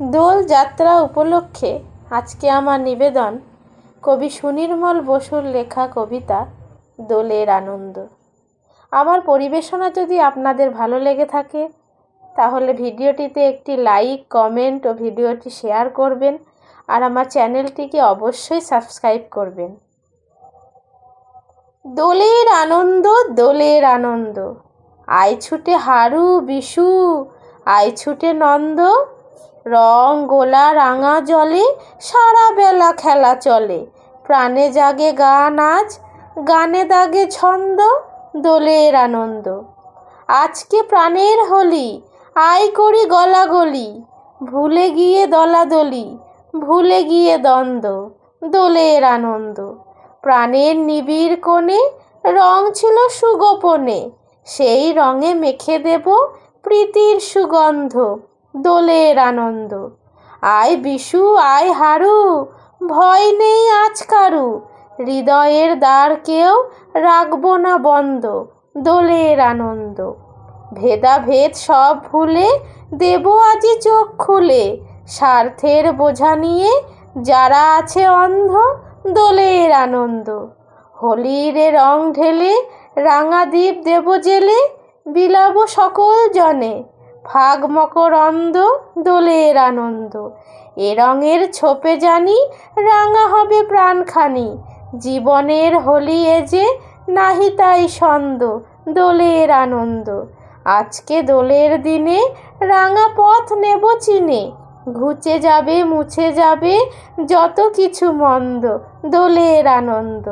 দোল যাত্রা উপলক্ষে আজকে আমার নিবেদন কবি সুনির্মল বসুর লেখা কবিতা দোলের আনন্দ। আমার পরিবেশনা যদি আপনাদের ভালো লেগে থাকে, তাহলে ভিডিওটিতে একটি লাইক, কমেন্ট ও ভিডিওটি শেয়ার করবেন আর আমার চ্যানেলটিকে অবশ্যই সাবস্ক্রাইব করবেন। দোলের আনন্দ দোলের আনন্দ। আয় ছুটে হারু, বিশু। আয় ছুটে নন্দ। রং গোলা রাঙা জলে, সারা বেলা খেলা চলে। প্রাণে জাগে গান আজ, গানে দাগে ছন্দ, দোলের আনন্দ। আজকে প্রাণের হোলি, আয় করি গলাগলি। ভুলে গিয়ে দলাদলি, ভুলে গিয়ে দ্বন্দ্ব, দোলের আনন্দ। প্রাণের নিবিড় কোণে, রং ছিল সুগোপনে। সেই রঙে মেখে দেব প্রীতির সুগন্ধ। দোলের আনন্দ। আয় বিশু, আয় হারু, ভয় নেই আজ কারু, হৃদয়ের দ্বার কেউ রাখব না বন্ধ, দোলের আনন্দ। ভেদাভেদ সব ভুলে দেব আজি চোখ খুলে, স্বার্থের বোঝা নিয়ে যারা আছে অন্ধ, দোলের আনন্দ। হোলিরে রং ঢেলে রাঙা দ্বীপ দেব জেলে, বিলাব সকল জনে ফাগ মকরন্দ দোলের আনন্দ। এ রঙের ছোপে জানি রাঙা হবে প্রাণখানি। জীবনের হোলি এ যে নাহি তাই ছন্দ, দোলের আনন্দ। আজকে দোলের দিনে রাঙা পথ নেব চিনে। ঘুচে যাবে, মুছে যাবে যত কিছু মন্দ, দোলের আনন্দ।